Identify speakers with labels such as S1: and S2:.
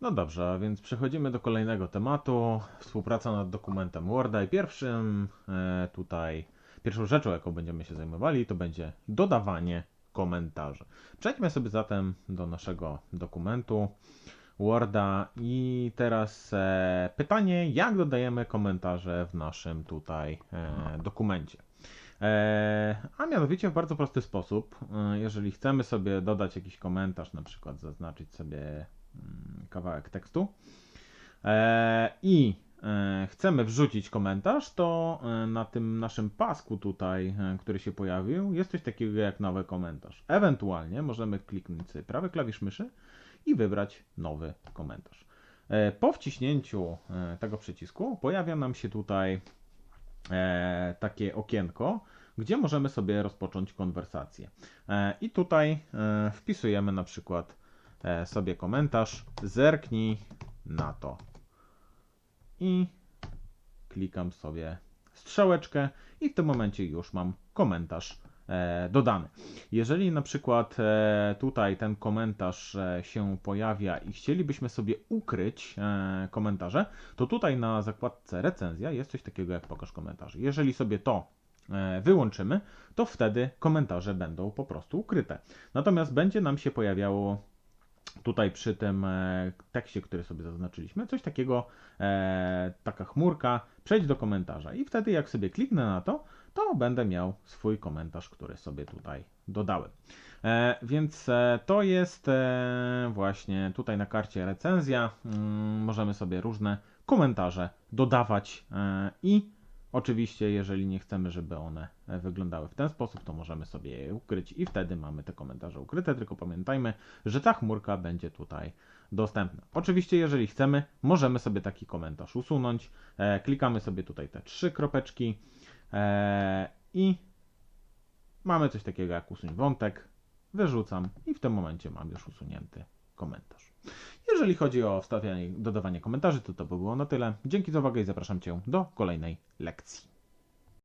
S1: No dobrze, a więc przechodzimy do kolejnego tematu. Współpraca nad dokumentem Worda i pierwszym e, tutaj, pierwszą rzeczą, jaką będziemy się zajmowali, to będzie dodawanie komentarzy. Przejdźmy sobie zatem do naszego dokumentu Worda i teraz e, pytanie, jak dodajemy komentarze w naszym tutaj e, dokumencie. A mianowicie w bardzo prosty sposób. Jeżeli chcemy sobie dodać jakiś komentarz, na przykład zaznaczyć sobie kawałek tekstu e, i e, chcemy wrzucić komentarz, to e, na tym naszym pasku tutaj, który się pojawił, jest coś takiego jak nowy komentarz. Ewentualnie możemy kliknąć sobie prawy klawisz myszy i wybrać nowy komentarz. Po wciśnięciu tego przycisku pojawia nam się tutaj takie okienko, gdzie możemy sobie rozpocząć konwersację. I tutaj wpisujemy na przykład sobie komentarz, zerknij na to. I klikam sobie strzałeczkę i w tym momencie już mam komentarz e, dodany. Jeżeli na przykład e, tutaj ten komentarz e, się pojawia i chcielibyśmy sobie ukryć e, komentarze, to tutaj na zakładce recenzja jest coś takiego jak pokaż komentarzy. Jeżeli sobie to e, wyłączymy, to wtedy komentarze będą po prostu ukryte. Natomiast będzie nam się pojawiało tutaj przy tym e, tekście, który sobie zaznaczyliśmy, coś takiego, e, taka chmurka, przejdź do komentarza. I wtedy jak sobie kliknę na to, to będę miał swój komentarz, który sobie tutaj dodałem. E, więc to jest właśnie tutaj na karcie recenzja. Mm, możemy sobie różne komentarze dodawać i Oczywiście, jeżeli nie chcemy, żeby one e, wyglądały w ten sposób, to możemy sobie je ukryć i wtedy mamy te komentarze ukryte, tylko pamiętajmy, że ta chmurka będzie tutaj dostępna. Oczywiście, jeżeli chcemy, możemy sobie taki komentarz usunąć. E, klikamy sobie tutaj te trzy kropeczki e, i mamy coś takiego jak usuń wątek, wyrzucam i w tym momencie mam już usunięty komentarz. Jeżeli chodzi o wstawianie, dodawanie komentarzy, to to by było na tyle. Dzięki za uwagę i zapraszam Cię do kolejnej lekcji.